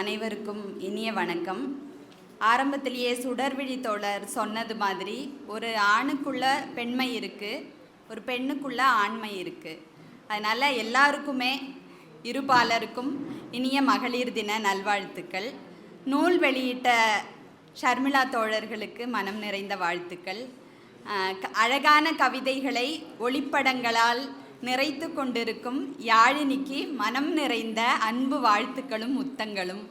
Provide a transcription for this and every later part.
அனைவருக்கும் இனிய வணக்கம். ஆரம்பத்திலேயே சுடர்விழி தோழர் சொன்னது மாதிரி ஒரு ஆணுக்குள்ள பெண்மை இருக்குது ஒரு பெண்ணுக்குள்ள ஆண்மை இருக்குது அதனால் எல்லாருக்குமே இருபாலருக்கும் இனிய மகளிர் தின நல்வாழ்த்துக்கள். நூல் வெளியிட்ட ஷர்மிளா தோழர்களுக்கு மனம் நிறைந்த வாழ்த்துக்கள். க- அழகான கவிதைகளை ஒளிப்படங்களால் நிறைத்து கொண்டிருக்கும் யாழினிக்கு மனம் நிறைந்த அன்பு வாழ்த்துக்களும் முத்தங்களும்.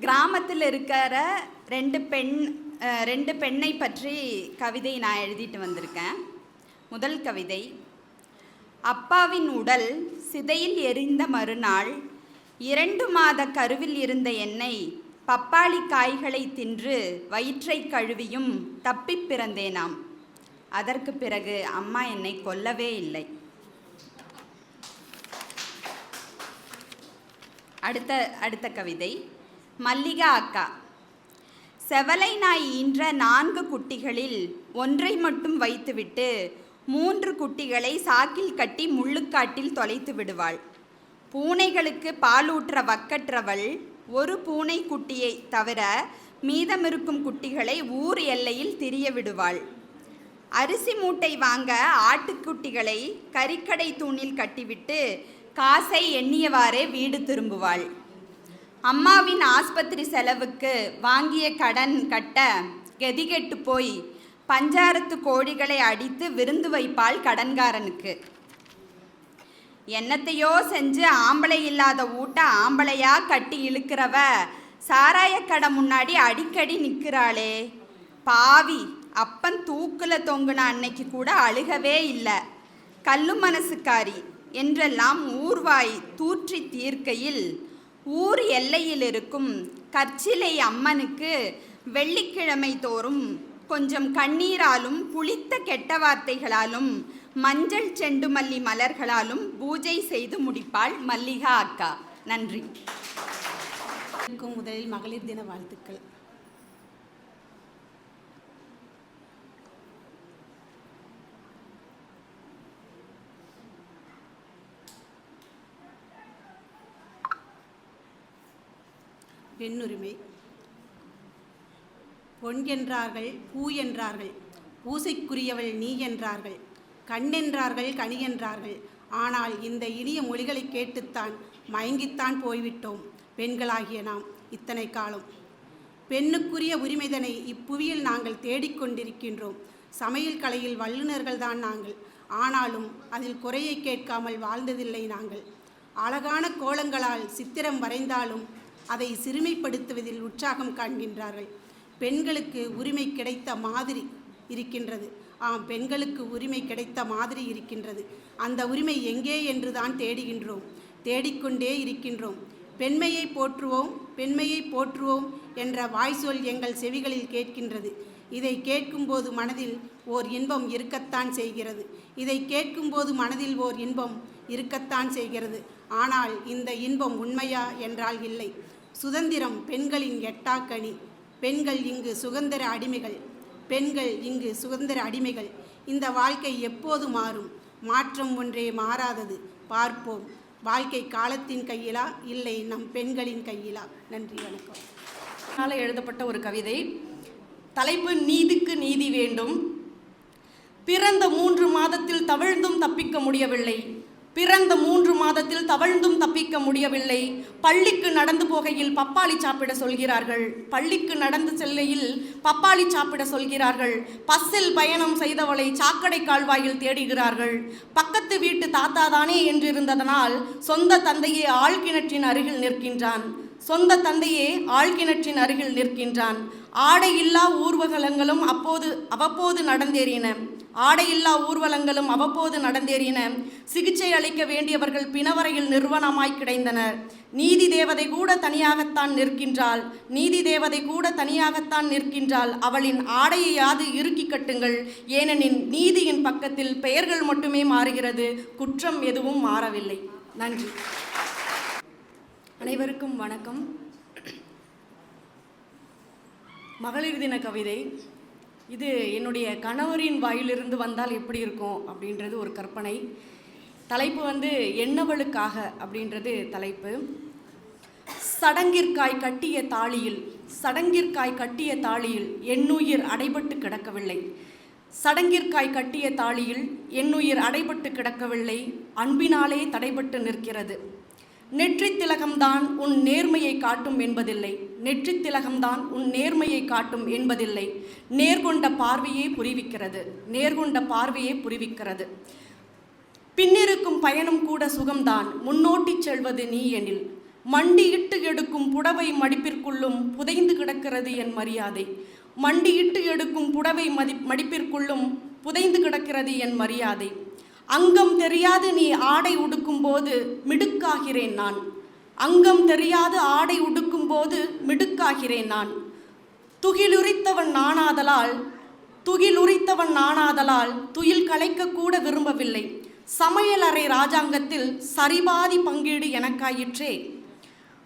கிராமத்தில் இருக்கிற ரெண்டு பெண் ரெண்டு பெண்ணை பற்றி கவிதை நான் எழுதிட்டு வந்திருக்கேன். முதல் கவிதை அப்பாவின் உடல் சிதையில் எரிந்த மறுநாள் இரண்டு மாத கருவில் இருந்த என்னை பப்பாளி காய்களை தின்று வயிற்றை கழுவியும் தப்பிப் பிறந்தேனாம். அதற்கு பிறகு அம்மா என்னை கொல்லவே இல்லை. அடுத்த அடுத்த கவிதை. மல்லிகா அக்கா. செவலை நாய் ஈன்ற நான்கு குட்டிகளில் ஒன்றை மட்டும் வைத்துவிட்டு மூன்று குட்டிகளை சாக்கில் கட்டி முள்ளுக்காட்டில் தொலைத்து விடுவாள். பூனைகளுக்கு பாலூற்ற வக்கற்றவள் ஒரு பூனை குட்டியை தவிர மீதமிருக்கும் குட்டிகளை ஊர் எல்லையில் திரிய விடுவாள். அரிசி மூட்டை வாங்க ஆட்டுக்குட்டிகளை கறிக்கடை தூணில் கட்டிவிட்டு காசை எண்ணியவாறே வீடு திரும்புவாள். அம்மாவின் ஆஸ்பத்திரி செலவுக்கு வாங்கிய கடன் கட்ட கெதிகெட்டு போய் பஞ்சாரத்து கோழிகளை அடித்து விருந்து வைப்பாள் கடன்காரனுக்கு. என்னத்தையோ செஞ்சு ஆம்பளை இல்லாத ஊட்ட ஆம்பளையா கட்டி இழுக்கிறவ சாராயக்கடை முன்னாடி அடிக்கடி நிற்கிறாளே. பாவி. அப்பன் தூக்கில் தொங்குன அன்னைக்கு கூட அழுகவே இல்லை. கல்லு மனசுக்காரி என்றெல்லாம் ஊர்வாய் தூற்றி தீர்க்கையில் ஊர் எல்லையில் இருக்கும் கற்சிலை அம்மனுக்கு வெள்ளிக்கிழமை தோறும் கொஞ்சம் கண்ணீராலும் புளித்த கெட்ட வார்த்தைகளாலும் மஞ்சள் செண்டுமல்லி மலர்களாலும் பூஜை செய்து முடிப்பாள் மல்லிகா அக்கா. நன்றி. முதலில் மகளிர் தின வாழ்த்துக்கள். பெண்ணுரிமை. பொன் என்றார்கள் பூ என்றார்கள் பூசைக்குரியவள் நீ என்றார்கள் கண்ணென்றார்கள் கனி என்றார்கள் ஆனால் இந்த இனிய மொழிகளை கேட்டுத்தான் மயங்கித்தான் போய்விட்டோம் பெண்களாகிய நாம் இத்தனை காலம். பெண்ணுக்குரிய உரிமைதனை இப்புவியில் நாங்கள் தேடிக்கொண்டிருக்கின்றோம் சமையல் கலையில் வல்லுநர்கள்தான் நாங்கள். ஆனாலும் அதில் குறையை கேட்காமல் வாழ்ந்ததில்லை நாங்கள். அழகான கோலங்களால் சித்திரம் வரைந்தாலும் அதை சிறுமைப்படுத்துவதில் உற்சாகம் காண்கின்றார்கள். பெண்களுக்கு உரிமை கிடைத்த மாதிரி இருக்கின்றது. ஆம் பெண்களுக்கு உரிமை கிடைத்த மாதிரி இருக்கின்றது. அந்த உரிமை எங்கே என்று தான் தேடுகின்றோம். தேடிக்கொண்டே இருக்கின்றோம். பெண்மையை போற்றுவோம் பெண்மையை போற்றுவோம் என்ற வாய்ச்சொல் எங்கள் செவிகளில் கேட்கின்றது. இதை கேட்கும்போது மனதில் ஓர் இன்பம் இருக்கத்தான் செய்கிறது. இதை கேட்கும்போது மனதில் ஓர் இன்பம் இருக்கத்தான் செய்கிறது. ஆனால் இந்த இன்பம் உண்மையா என்றால் இல்லை. சுதந்திரம் பெண்களின் எட்டாக்கனி. பெண்கள் இங்கு சுதந்திர அடிமைகள். பெண்கள் இங்கு சுதந்திர அடிமைகள். இந்த வாழ்க்கை எப்போது மாறும்? மாற்றம் ஒன்றே மாறாதது. பார்ப்போம். வாழ்க்கை காலத்தின் கையிலா? இல்லை நம் பெண்களின் கையிலா? நன்றி வணக்கம். நாள் எழுதப்பட்ட ஒரு கவிதை. தலைப்பு நீதிக்கு நீதி வேண்டும். பிறந்த மூன்று மாதத்தில் தவிழ்ந்தும் தப்பிக்க முடியவில்லை. பிறந்த மூன்று மாதத்தில் தவழ்ந்தும் தப்பிக்க முடியவில்லை. பள்ளிக்கு நடந்து போகையில் பப்பாளி சாப்பிட சொல்கிறார்கள். பள்ளிக்கு நடந்து செல்லையில் பப்பாளி சாப்பிட சொல்கிறார்கள். பஸ்ஸில் பயணம் செய்தவளை சாக்கடை கால்வாயில் தேடுகிறார்கள். பக்கத்து வீட்டு தாத்தா தானே என்றிருந்ததனால் சொந்த தந்தையே ஆழ்கிணற்றின் அருகில் நிற்கின்றான். சொந்த தந்தையே ஆழ்கிணற்றின் அருகில் நிற்கின்றான். ஆடையில்லா ஊர்வலங்களும் அப்போது அவ்வப்போது நடந்தேறின. ஆடையில்லா ஊர்வலங்களும் அவ்வப்போது நடந்தேறின. சிகிச்சை அளிக்க வேண்டியவர்கள் பிணவரையில் நிறுவனமாய் கிடைந்தனர். நீதி தேவதை கூட தனியாகத்தான் நிற்கின்றாள். நீதி தேவதை கூட தனியாகத்தான் நிற்கின்றாள். அவளின் ஆடையையாவது இறுக்கி கட்டுங்கள். ஏனெனில் நீதியின் பக்கத்தில் பெயர்கள் மட்டுமே மாறுகிறது. குற்றம் எதுவும் மாறவில்லை. நன்றி. அனைவருக்கும் வணக்கம். மகளிர் தின கவிதை. இது என்னுடைய கணவரின் வாயிலிருந்து வந்தால் எப்படி இருக்கும் அப்படின்றது ஒரு கற்பனை. தலைப்பு வந்து எண்ணவளுக்காக அப்படின்றது தலைப்பு. சடங்கிற்காய் கட்டிய தாளியில் சடங்கிற்காய் கட்டிய தாளியில் என்னுயிர் அடைபட்டு கிடக்கவில்லை. சடங்கிற்காய் கட்டிய தாளியில் என்னுயிர் அடைபட்டு கிடக்கவில்லை. அன்பினாலே தடைபட்டு நிற்கிறது. நெற்றித் திலகம்தான் உன் நேர்மையை காட்டும் என்பதில்லை. நெற்றி திலகம்தான் உன் நேர்மையை காட்டும் என்பதில்லை. நேர்கொண்ட பார்வையே புரிவிக்கிறது. நேர்கொண்ட பார்வையே புரிவிக்கிறது. பின்னிருக்கும் பயணம் கூட சுகம்தான். முன்னோட்டிச் செல்வது நீ எனில். மண்டியிட்டு எடுக்கும் புடவை மடிப்பிற்குள்ளும் புதைந்து கிடக்கிறது என் மரியாதை. மண்டியிட்டு எடுக்கும் புடவை மதி மடிப்பிற்குள்ளும் புதைந்து கிடக்கிறது என் மரியாதை. அங்கம் தெரியாது நீ ஆடை உடுக்கும்போது மிடுக்காகிறேன் நான். அங்கம் தெரியாது ஆடை உடுக்கும் போது மிடுக்காகிறேன் நான். துகிலுரித்தவன் நானாதலால் துகிலுரித்தவன் நானாதலால் துயில் கலைக்கக்கூட விரும்பவில்லை. சமையலறை ராஜாங்கத்தில் சரிபாதி பங்கீடு எனக்காயிற்றே.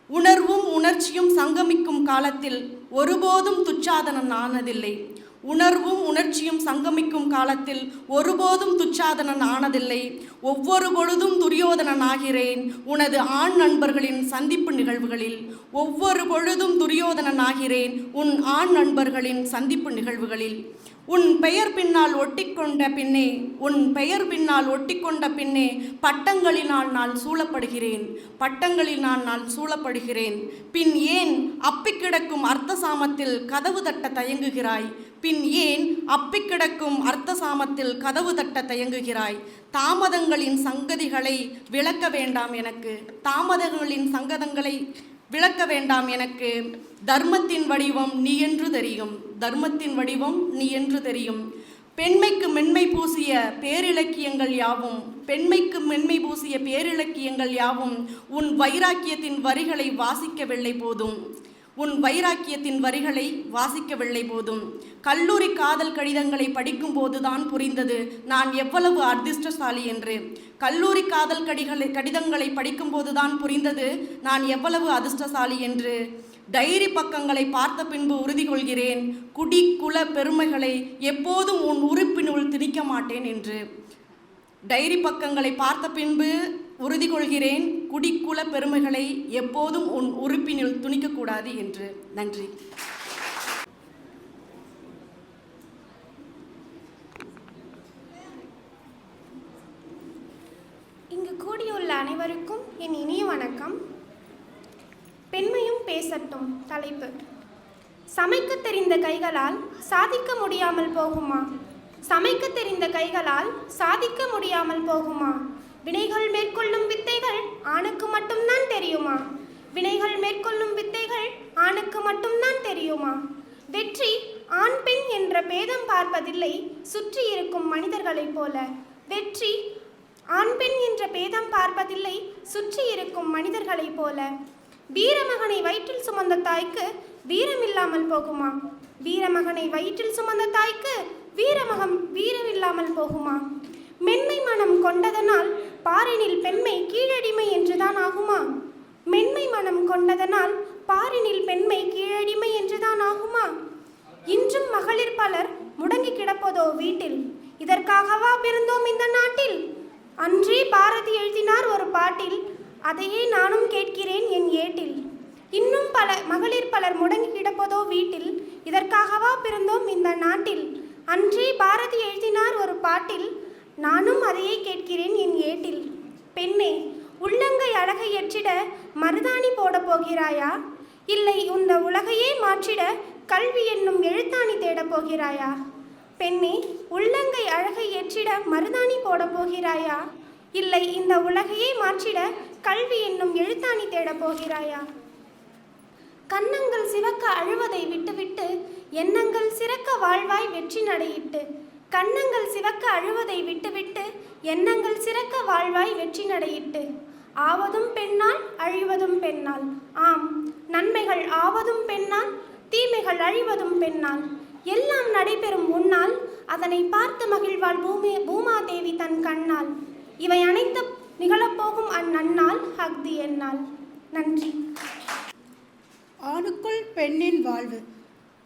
உணர்வும் உணர்ச்சியும் சங்கமிக்கும் காலத்தில் ஒருபோதும் துச்சாதனன் ஆனதில்லை உணர்வும் உணர்ச்சியும் சங்கமிக்கும் காலத்தில் ஒருபோதும் துச்சாதனன் ஆனதில்லை. ஒவ்வொரு பொழுதும் துரியோதனன் ஆகிறேன். உனது ஆண் நண்பர்களின் சந்திப்பு நிகழ்வுகளில் ஒவ்வொரு பொழுதும் துரியோதனன் ஆகிறேன். உன் ஆண் நண்பர்களின் சந்திப்பு நிகழ்வுகளில் உன் பெயர் பின்னால் ஒட்டிக்கொண்ட பின்னே உன் பெயர் பின்னால் ஒட்டிக்கொண்ட பின்னே பட்டங்களினால் நான் சூழப்படுகிறேன் பட்டங்களினால் நான் சூழப்படுகிறேன். பின் ஏன் அப்பிக் கிடக்கும் அர்த்த சாமத்தில் கதவு தட்ட தயங்குகிறாய்? பின் ஏன் அப்பிக் கிடக்கும் அர்த்த சாமத்தில் கதவு தட்ட தயங்குகிறாய்? தாமதங்களின் சங்கதிகளை விளக்க வேண்டாம் எனக்கு. தாமதங்களின் சங்கதங்களை விளக்க வேண்டாம் எனக்கு. தர்மத்தின் வடிவம் நீ என்று தெரியும். தர்மத்தின் வடிவம் நீ என்று தெரியும். பெண்மைக்கு மென்மை பூசிய பேரிலக்கியங்கள் யாவும்? பெண்மைக்கு மென்மை பூசிய பேரிலக்கியங்கள் யாவும்? உன் வைராக்கியத்தின் வரிகளை வாசிக்கவில்லை போதும். உன் வைராக்கியத்தின் வரிகளை வாசிக்கவில்லை போதும். கல்லூரி காதல் கடிதங்களை படிக்கும்போதுதான் புரிந்தது. நான் எவ்வளவு அதிர்ஷ்டசாலி என்று. கல்லூரி காதல் கடிகளை கடிதங்களை படிக்கும்போதுதான் புரிந்தது. நான் எவ்வளவு அதிர்ஷ்டசாலி என்று. டைரி பக்கங்களை பார்த்த பின்பு உறுதி கொள்கிறேன் குடி குல பெருமைகளை எப்போதும் உன் உறுப்பினுள் திணிக்க மாட்டேன் என்று. டைரி பக்கங்களை பார்த்த பின்பு உறுதி கொள்கிறேன் குடிக்குல பெருமைகளை எப்போதும் உன் உறுப்பினில் துணிக்கக்கூடாது என்று. நன்றி. இங்கு கூடியுள்ள அனைவருக்கும் என் இனிய வணக்கம். பேசட்டும் தலைப்பு. சமைக்க தெரிந்த கைகளால் சாதிக்க முடியாமல் போகுமா? சமைக்க தெரிந்த கைகளால் சாதிக்க முடியாமல் போகுமா? வினைகள் மேற்கொள்ளும் வித்தைகள் ஆணுக்கு மட்டும்தான் தெரியுமா? வினைகள் மேற்கொள்ளும் வித்தைகள் ஆணுக்கு மட்டும்தான் தெரியுமா? வெற்றி ஆண் பெண் என்ற பேதம் பார்ப்பதில்லை சுற்றி இருக்கும் மனிதர்களைப் போல. வெற்றி ஆண் பெண் என்ற பேதம் பார்ப்பதில்லை சுற்றி இருக்கும் மனிதர்களைப் போல. வீரமகனை வயிற்றில் சுமந்த தாய்க்கு வீரமில்லாமல் போகுமா? வீரமகனை வயிற்றில் சுமந்த தாய்க்கு வீரமகம் வீரமில்லாமல் போகுமா? மென்மை மனம் கொண்டதனால் பாரினில் பெண்மை கீழடிமை என்றுதான் ஆகுமா? மென்மை மனம் கொண்டதனால் பாரினில் பெண்மை கீழடிமை என்றுதான் ஆகுமா? இன்றும் மகளிர் பலர் முடங்கி கிடப்பதோ வீட்டில்? இதற்காகவா பிறந்தோம் இந்த நாட்டில்? அன்றே பாரதி எழுதினார் ஒரு பாட்டில் அதையே நானும் கேட்கிறேன் என் ஏட்டில். இன்னும் பல மகளிர் பலர் முடங்கி கிடப்பதோ வீட்டில். இதற்காகவா பிறந்தோம் இந்த நாட்டில்? அன்றே பாரதி எழுதினார் ஒரு பாட்டில். நானும் அதையே கேட்கிறேன் என் ஏட்டில். பெண்ணே உள்ளங்கை அழகை எற்றிட மருதாணி போடப் போகிறாயா? இல்லை இந்த உலகையே மாற்றிட கல்வி என்னும் எழுத்தாணி தேடப் போகிறாயா? பெண்ணே உள்ளங்கை அழகை ஏற்றிட மருதாணி போட போகிறாயா? இல்லை இந்த உலகையே மாற்றிட கல்வி என்னும் எழுத்தாணி தேடப் போகிறாயா? கன்னங்கள் சிவக்க அழுவதை விட்டுவிட்டு எண்ணங்கள் சிறக்க வாழ்வாய் வெற்றி நடையிட்டு கன்னங்கள் சிவக்க அழுவதை விட்டுவிட்டு எண்ணங்கள் சிறக்க வாழ்வாய் வெற்றி நடையிட்டு ஆவதும் பெண்ணால் அழிவதும் பெண்ணால். ஆம் நன்மைகள் ஆவதும் பெண்ணால் தீமைகள் அழிவதும் பெண்ணால். எல்லாம் நடைபெறும் உன்னால் அதனை பார்த்து மகிழ்வாள் பூமி பூமாதேவி தன் கண்ணால். இவை அனைத்து நிகழப்போகும் அந்நன்னாள் என்னால். நன்றி. ஆணுக்குள் பெண்ணின் வாழ்வு.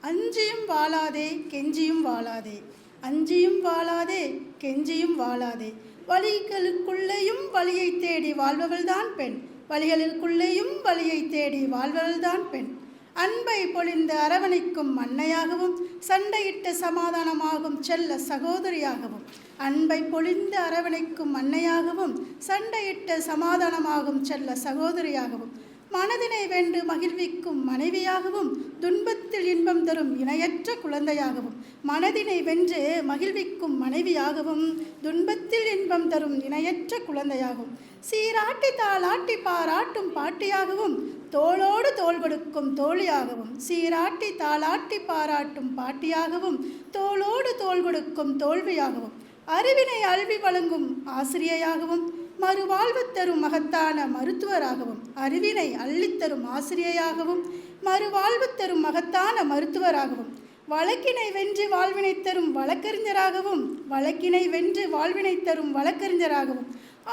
அஞ்சியும் வாழாதே கெஞ்சியும் வாழாதே. அஞ்சியும் வாழாதே கெஞ்சியும் வாழாதே. வழிகளுக்குள்ளேயும் வழியை தேடி வாழ்பவள்தான் பெண். வழிகளுக்குள்ளேயும் வழியை தேடி வாழ்வதுதான் பெண். அன்பை பொழிந்து அரவணைக்கும் அன்னையாகவும் சண்டையிட்டு சமாதானமாகும் செல்ல சகோதரியாகவும் அன்பை பொழிந்து அரவணைக்கும் அன்னையாகவும் சண்டையிட்டு சமாதானமாகும் செல்ல சகோதரியாகவும் மனதினை வென்று மகிழ்விக்கும் மனைவியாகவும் துன்பத்தில் இன்பம் தரும் இணையற்ற குழந்தையாகவும் மனதினை வென்று மகிழ்விக்கும் மனைவியாகவும் துன்பத்தில் இன்பம் தரும் இணையற்ற குழந்தையாகவும் சீராட்டி தாளாட்டி பாராட்டும் பாட்டியாகவும் தோளோடு தோள் கொடுக்கும் தோழியாகவும் சீராட்டி தாளாட்டி பாராட்டும் பாட்டியாகவும் தோளோடு தோள் கொடுக்கும் தோல்வியாகவும் அறிவினை அல்வி வழங்கும் ஆசிரியையாகவும் மறுவாழ்வு தரும் மகத்தான மருத்துவராகவும் அறிவினை அள்ளித்தரும் ஆசிரியையாகவும் மறுவாழ்வு தரும் மகத்தான மருத்துவராகவும் வழக்கினை வென்று வாழ்வினை தரும் வழக்கறிஞராகவும் வழக்கினை வென்று வாழ்வினை தரும் வழக்கறிஞராகவும்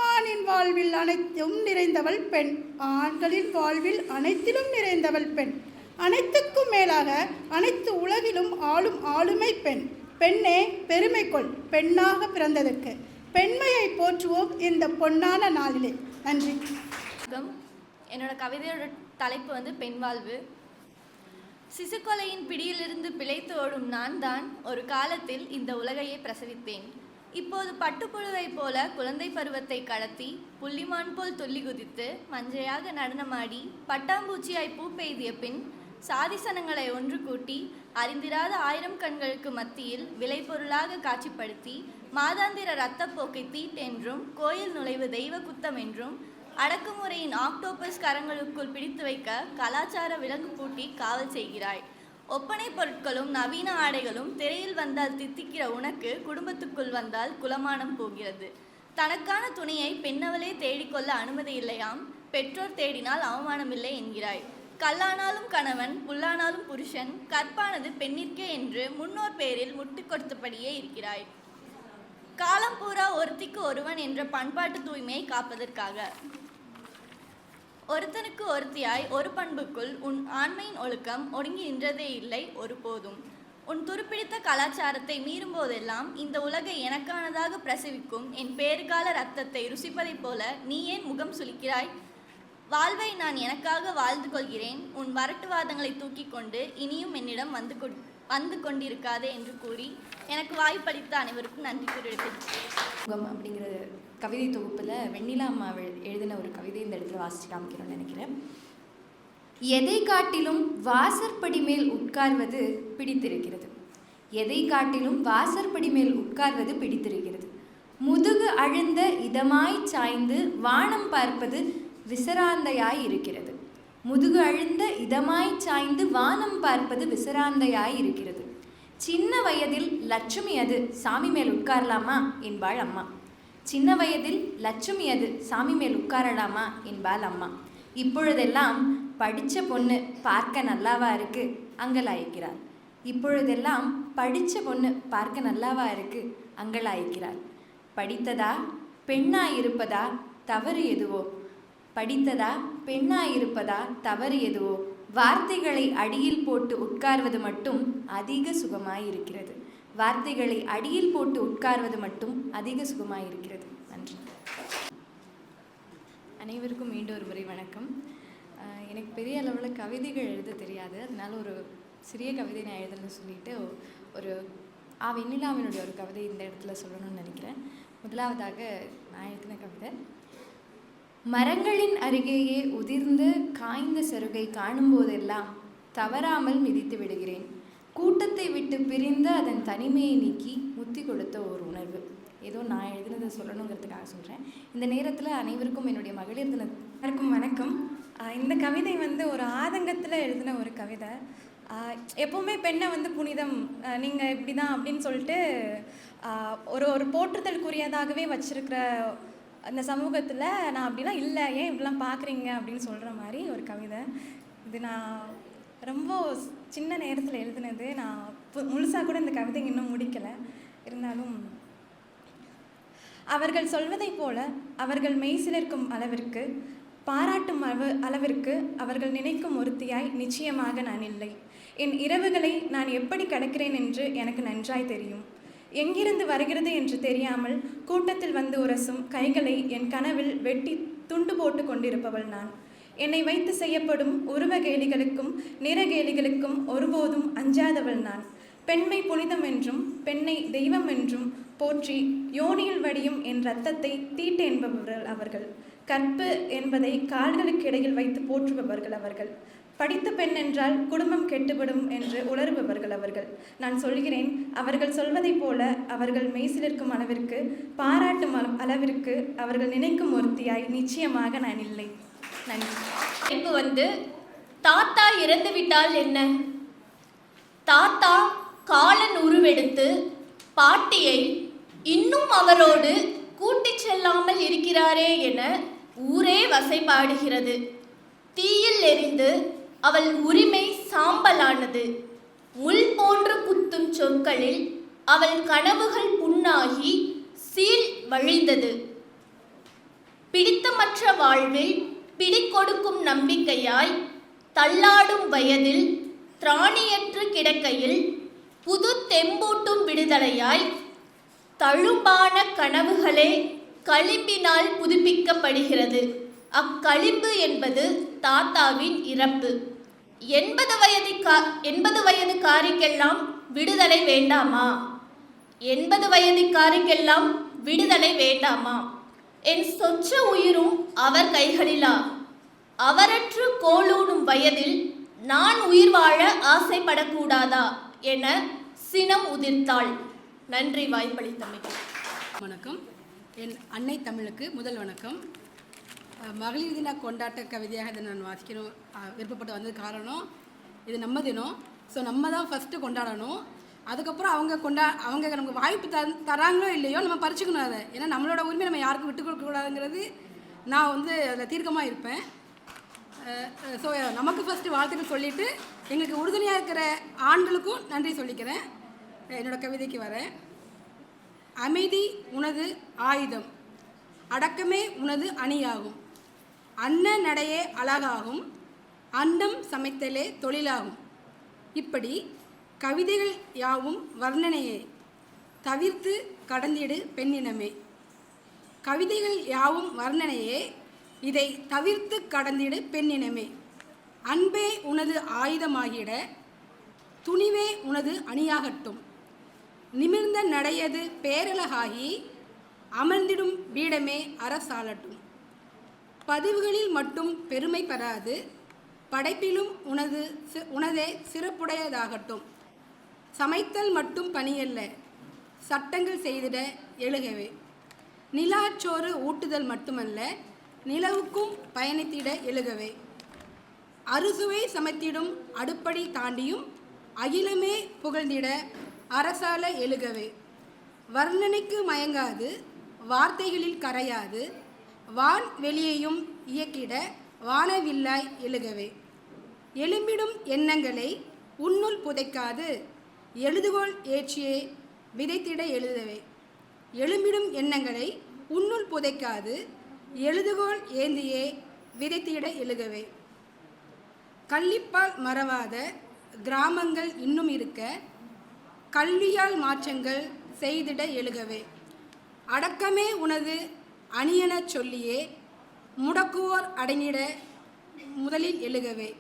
ஆணின் வாழ்வில் அனைத்தும் நிறைந்தவள் பெண் ஆண்களின் வாழ்வில் அனைத்திலும் நிறைந்தவள் பெண் அனைத்துக்கும் மேலாக அனைத்து உலகிலும் ஆளும் ஆளுமை பெண் பெண்ணே பெருமை கொள் பெண்ணாக பிறந்ததற்கு. பெண்மையை போற்றுவோம் இந்த பொன்னான நாளிலே. நன்றி. என்னோட கவிதையோட தலைப்பு வந்து பெண் வாழ்வு. சிசுக்கொலையின் பிடியிலிருந்து பிழைத்து ஓடும் நான் தான் ஒரு காலத்தில் இந்த உலகையே பிரசவித்தேன். இப்போது பட்டுப்புழுவைப் போல குழந்தை பருவத்தை கடத்தி புள்ளிமான் போல் துள்ளி குதித்து மஞ்சையாக நடனமாடி பட்டாம்பூச்சியாய் பூ பெய்திய பின் சாதிசனங்களை ஒன்று கூட்டி அறிந்திராத ஆயிரம் கண்களுக்கு மத்தியில் விளைபொருளாக காட்சிப்படுத்தி மாதாந்திர இரத்தப்போக்கை தீட்டென்றும் கோயில் நுழைவு தெய்வ குத்தம் என்றும் அடக்குமுறையின் ஆக்டோபஸ் கரங்களுக்குள் பிடித்து வைக்க கலாச்சார விலங்கு பூட்டி காவல் செய்கிறாய். ஒப்பனை பொருட்களும் நவீன ஆடைகளும் திரையில் வந்தால் தித்திக்கிற உனக்கு குடும்பத்துக்குள் வந்தால் குலமானம் போகிறது. தனக்கான துணையை பெண்ணவளே தேடிக்கொள்ள அனுமதி இல்லையாம். பெற்றோர் தேடினால் அவமானமில்லை என்கிறாய். கல்லானாலும் கணவன் புல்லானாலும் புருஷன் கற்பானது பெண்ணிற்கே என்று முன்னோர் பேரில் முட்டு கொடுத்தபடியே இருக்கிறாய். காலம் பூரா ஒருத்திக்கு ஒருவன் என்ற பண்பாட்டு தூய்மையை காப்பதற்காக. ஒருத்தனுக்கு ஒருத்தியாய் ஒரு பண்புக்குள் உன் ஆண்மையின் ஒழுக்கம் ஒடுங்கி நின்றதே இல்லை ஒருபோதும். உன் துருப்பிடித்த கலாச்சாரத்தை மீறும்போதெல்லாம் இந்த உலகை எனக்கானதாக பிரசவிக்கும் என் பேறுகால ரத்தத்தை ருசிப்பதைப் போல நீ ஏன் முகம் சுளிக்கிறாய்? வாழ்வை நான் எனக்காக வாழ்ந்து கொள்கிறேன். உன் வரட்டுவாதங்களை தூக்கி கொண்டு இனியும் என்னிடம் வந்து கொ வந்து கொண்டிருக்காதே என்று கூறி எனக்கு வாய்ப்பளித்த அனைவருக்கும் நன்றி கூறியிருக்கிறேன் அப்படிங்கிற கவிதை தொகுப்பில் வெண்ணிலா அம்மா எழுதின ஒரு கவிதை இந்த இடத்துல வாசிச்சு காமிக்கிறோம்னு நினைக்கிறேன். எதை காட்டிலும் வாசற்படி மேல் உட்கார்வது பிடித்திருக்கிறது. எதை காட்டிலும் வாசற்படி மேல் உட்கார்வது பிடித்திருக்கிறது. முதுகு அழுந்த இதமாய் சாய்ந்து வானம் பார்ப்பது விசராந்தையாய் இருக்கிறது. முதுகு அழுந்த இதமாய் சாய்ந்து வானம் பார்ப்பது விசராந்தையாய் இருக்கிறது. சின்ன வயதில் லட்சுமி அது சாமி மேல் உட்காரலாமா? என்பாள் அம்மா. சின்ன வயதில் லட்சுமி அது சாமி மேல் உட்காரலாமா? என்பாள் அம்மா. இப்பொழுதெல்லாம் படித்த பொண்ணு பார்க்க நல்லாவா இருக்கு? அங்கலாய்க்கிறார் இப்பொழுதெல்லாம் படித்த பொண்ணு பார்க்க நல்லாவா இருக்கு? அங்கலாய்க்கிறார் படித்ததா? பெண்ணாயிருப்பதா? தவறு எதுவோ? படித்ததா? பெண்ணாயிருப்பதா? தவறு எதுவோ? வார்த்தைகளை அடியில் போட்டு உட்கார்வது மட்டும் அதிக சுகமாயிருக்கிறது. வார்த்தைகளை அடியில் போட்டு உட்கார்வது மட்டும் அதிக சுகமாயிருக்கிறது. நன்றி. அனைவருக்கும் மீண்டும் ஒரு முறை வணக்கம். எனக்கு பெரிய அளவில் கவிதைகள் எழுத தெரியாது. அதனால் ஒரு சிறிய கவிதை நான் எழுதணும்னு சொல்லிட்டு ஒரு ஆ வெண்ணிலாவினுடைய ஒரு கவிதை இந்த இடத்துல சொல்லணும்னு நினைக்கிறேன். முதலாவதாக நான் எழுதின கவிதை மரங்களின் அருகேயே உதிர்ந்து காய்ந்த சருகை காணும்போதெல்லாம் தவறாமல் மிதித்து விடுகிறேன். கூட்டத்தை விட்டு பிரிந்து அதன் தனிமையை நீக்கி முத்தி கொடுத்த ஒரு உணர்வு. ஏதோ நான் எழுதுனதை சொல்லணுங்கிறதுக்காக சொல்கிறேன் இந்த நேரத்தில் அனைவருக்கும் என்னுடைய மகளிர் தின வணக்கம். இந்த கவிதை வந்து ஒரு ஆதங்கத்தில் எழுதின ஒரு கவிதை. எப்போவுமே பெண்ணை வந்து புனிதம் நீங்கள் இப்படி தான் அப்படின்னு சொல்லிட்டு ஒரு ஒரு போற்றுதலுக்குரியதாகவே வச்சிருக்கிற அந்த சமூகத்தில் நான் அப்படிலாம் இல்லை. ஏன் இப்படிலாம் பார்க்குறீங்க அப்படின்னு சொல்கிற மாதிரி ஒரு கவிதை. இது நான் ரொம்ப சின்ன நேரத்தில் எழுதினது. நான் முழுசாக கூட இந்த கவிதை இன்னும் முடிக்கலை. இருந்தாலும் அவர்கள் சொல்வதைப் போல அவர்கள் மெய்சிலிருக்கும் அளவிற்கு பாராட்டும் அளவு அளவிற்கு அவர்கள் நினைக்கும் ஒருத்தியாய் நிச்சயமாக நான் இல்லை. என் இரவுகளை நான் எப்படி கடக்கிறேன் என்று எனக்கு நன்றாய் தெரியும். எங்கிருந்து வருகிறது என்று தெரியாமல் கூட்டத்தில் வந்து உரசும் கைகளை என் கனவில் வெட்டி துண்டு போட்டு கொண்டிருப்பவள் நான். என்னை வைத்து செய்யப்படும் உருவ கேலிகளுக்கும் நிறகேலிகளுக்கும் ஒருபோதும் அஞ்சாதவள் நான். பெண்மை புனிதம் என்றும் பெண்ணை தெய்வம் என்றும் போற்றி யோனியில் வடியும் என் ரத்தத்தை தீட்டு என்பவர்கள் அவர்கள். கற்பு என்பதை கால்களுக்கு இடையில் வைத்து போற்றுபவர்கள் அவர்கள். படித்த பெண் என்றால் குடும்பம் கெட்டுவிடும் என்று உணர்பவர்கள் அவர்கள். நான் சொல்கிறேன் அவர்கள் சொல்வதைப் போல அவர்கள் மெய்சிலிருக்கும் அளவிற்கு பாராட்டும் அள- அளவிற்கு அவர்கள் நினைக்கும் ஒருத்தியாய் நிச்சயமாக நான் இல்லை. நன்றி. இப்போ வந்து தாத்தா இறந்து விட்டால் என்ன? தாத்தா காலன் உருவெடுத்து பாட்டியை இன்னும் அவரோடு கூட்டிச் செல்லாமல் இருக்கிறாரே என ஊரே வசைபாடுகிறது. தீயில் எரிந்து அவள் உரிமை சாம்பலானது. முள் போன்று குத்தும் சொற்களில் அவள் கனவுகள் புண்ணாகி சீல் வழிந்தது. பிடித்தமற்ற வாழ்வில் பிடிக்கொடுக்கும் நம்பிக்கையாய் தள்ளாடும் வயதில் திராணியற்று கிடக்கையில் புது தெம்பூட்டும் விடுதலையாய் தழும்பான கனவுகளே களிம்பினால் புதுப்பிக்கப்படுகிறது. அக்களிம்பு என்பது தாத்தாவின் இறப்பு. எண்பது வயது கா எண்பது வயதுக்காரிக்கெல்லாம் விடுதலை வேண்டாமா? எண்பது வயதுக்காரிக்கெல்லாம் விடுதலை வேண்டாமா? என் சொச்ச உயிரும் அவர் கைகளிலா? அவரற்று கோலூடும் வயதில் நான் உயிர் வாழ ஆசைப்படக்கூடாதா என சினம் உதிர்த்தாள். நன்றி வாய்ப்பளித்தமைக்கு. வணக்கம். என் அன்னை தமிழுக்கு முதல் வணக்கம். மகளிர் தின கொண்டாட்ட கவிதையாக இதை நான் வாசிக்கணும். விருப்பப்பட்டு வந்தது காரணம் இது நம்ம தினம். ஸோ நம்ம தான் ஃபஸ்ட்டு கொண்டாடணும். அதுக்கப்புறம் அவங்க கொண்டா அவங்க நமக்கு வாய்ப்பு த தராங்களோ இல்லையோ நம்ம பறிச்சுக்கணும் அதை. ஏன்னா நம்மளோட உரிமை நம்ம யாருக்கும் விட்டு கொடுக்கக்கூடாதுங்கிறது நான் வந்து அதில் தீர்க்கமாக இருப்பேன். ஸோ நமக்கு ஃபஸ்ட்டு வாழ்த்துக்கள் சொல்லிவிட்டு எங்களுக்கு உறுதுணையாக இருக்கிற ஆண்களுக்கும் நன்றி சொல்லிக்கிறேன். என்னோட கவிதைக்கு வரேன். அமைதி உனது ஆயுதம் அடக்கமே உனது அணியாகும். அன்ன நடையே அழகாகும் அன்னம் சமைத்தலே தொழிலாகும். இப்படி கவிதைகள் யாவும் வர்ணனையே தவிர்த்து கடந்திடு பெண்ணினமே. கவிதைகள் யாவும் வர்ணனையே இதை தவிர்த்து கடந்திடு பெண்ணினமே. அன்பே உனது ஆயுதமாகிட துணிவே உனது அணியாகட்டும். நிமிர்ந்த நடையது பேரழகாகி அமர்ந்திடும் பீடமே அரசாளட்டும். பதிவுகளில் மட்டும் பெருமை பெறாது. படைப்பிலும் உனது உனதே சிறப்புடையதாகட்டும். சமைத்தல் மட்டும் பணியல்ல. சட்டங்கள் செய்திட எழுகவே. நிலாச்சோறு ஊட்டுதல் மட்டுமல்ல நிலவுக்கும் பயணித்திட எழுகவே. அறுசுவை சமைத்திடும் அடுப்படி தாண்டியும் அகிலமே புகழ்ந்திட அரசால எழுகவே. வர்ணனைக்கு மயங்காது வார்த்தைகளில் கரையாது வான் வெளியையும் இயக்கிட வானவில்லாய் எழுகவே. எழும்பிடும் எண்ணங்களை உன்னுள் புதைக்காது. எழுதுகோள் ஏற்றியே விதைத்திட எழுதவே. எழும்பிடும் எண்ணங்களை உன்னுள் புதைக்காது. எழுதுகோள் ஏந்தியே விதைத்திட எழுகவே. கள்ளிப்பால் மறவாத கிராமங்கள் இன்னும் இருக்க. கல்வியால் மாற்றங்கள் செய்திட எழுகவே. அடக்கமே உனது அணியெனச் சொல்லியே முடக்குவோர் அடங்கிட முதலில் எழுகவே.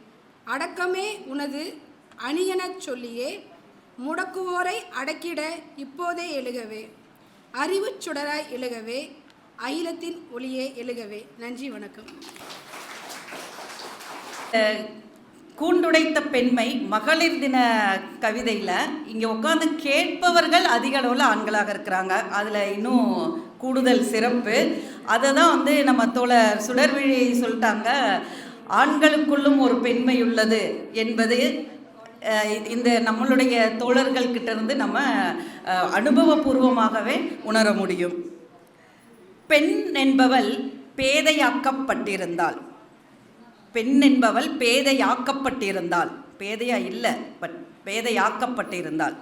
அடக்கமே உனது அணியெனச் சொல்லியே முடக்குவோரை அடக்கிட இப்போதே எழுகவே. அறிவுச் சுடராய் எழுகவே அகிலத்தின் ஒளியே எழுகவே. நன்றி வணக்கம். கூண்டுடைத்த பெண்மை மகளிர் தின கவிதையில் இங்கே உட்காந்து கேட்பவர்கள் அதிக அளவில் ஆண்களாக இருக்கிறாங்க. அதில் இன்னும் கூடுதல் சிறப்பு. அதை தான் வந்து நம்ம தோழர் சுடர்விழி சொல்லிட்டாங்க ஆண்களுக்குள்ளும் ஒரு பெண்மை உள்ளது என்பது இந்த நம்மளுடைய தோழர்கள்கிட்ட இருந்து நம்ம அனுபவபூர்வமாகவே உணர முடியும். பெண் என்பவள் பேதையாக்கப்பட்டிருந்தாள். பெண் என்பவள் பேதையாக்கப்பட்டிருந்தாள். பேதையா இல்லை பட் பேதையாக்கப்பட்டிருந்தாள்.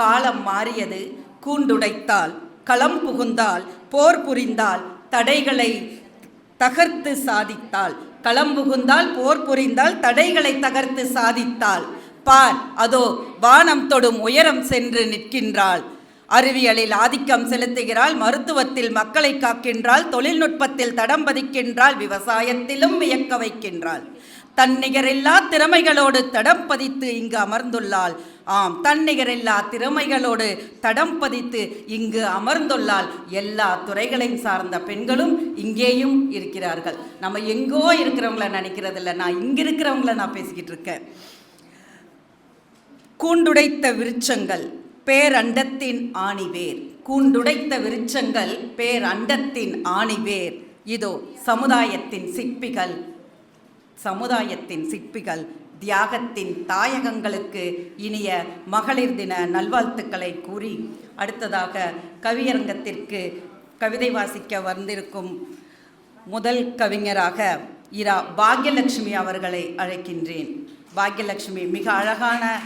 காலம் மாறியது கூண்டுடைத்தாள் களம் புகுந்தாள் போர் புரிந்தாள் தடைகளை தகர்த்து சாதித்தாள். களம் புகுந்தால் போர் புரிந்தால் தடைகளை தகர்த்து சாதித்தாள். பார் அதோ வானம் தொடும் உயரம் சென்று நிற்கின்றாள். அறிவியலில் ஆதிக்கம் செலுத்துகிறாள் மருத்துவத்தில் மக்களை காக்கின்றாள் தொழில்நுட்பத்தில் தடம் பதிக்கின்றாள் விவசாயத்திலும் வியக்க வைக்கின்றாள். தன்னிகரில்லா திறமைகளோடு தடம் பதித்து இங்கு அமர்ந்துள்ளாள். ஆம் தன்னிகரில்லா திறமைகளோடு தடம் பதித்து இங்கு அமர்ந்துள்ளால் எல்லா துறைகளையும் சார்ந்த பெண்களும் இங்கேயும் இருக்கிறார்கள். நம்ம எங்கோ இருக்கிறவங்கள நினைக்கிறது இல்லை நான் இங்க இருக்கிறவங்கள நான் பேசிக்கிட்டு இருக்கேன். கூண்டுடைத்த விருட்சங்கள். பேரண்டத்தின் ஆணிவேர். கூண்டுடைத்த விருட்சங்கள் பேரண்டத்தின் ஆணிவேர். இதோ சமுதாயத்தின் சிற்பிகள். சமுதாயத்தின் சிற்பிகள். தியாகத்தின் தாயகங்களுக்கு இனிய மகளிர் தின நல்வாழ்த்துக்களை கூறி அடுத்ததாக கவியரங்கத்திற்கு கவிதை வாசிக்க வந்திருக்கும் முதல் கவிஞராக இரா பாக்யலட்சுமி அவர்களை அழைக்கின்றேன். பாக்யலட்சுமி மிக அழகான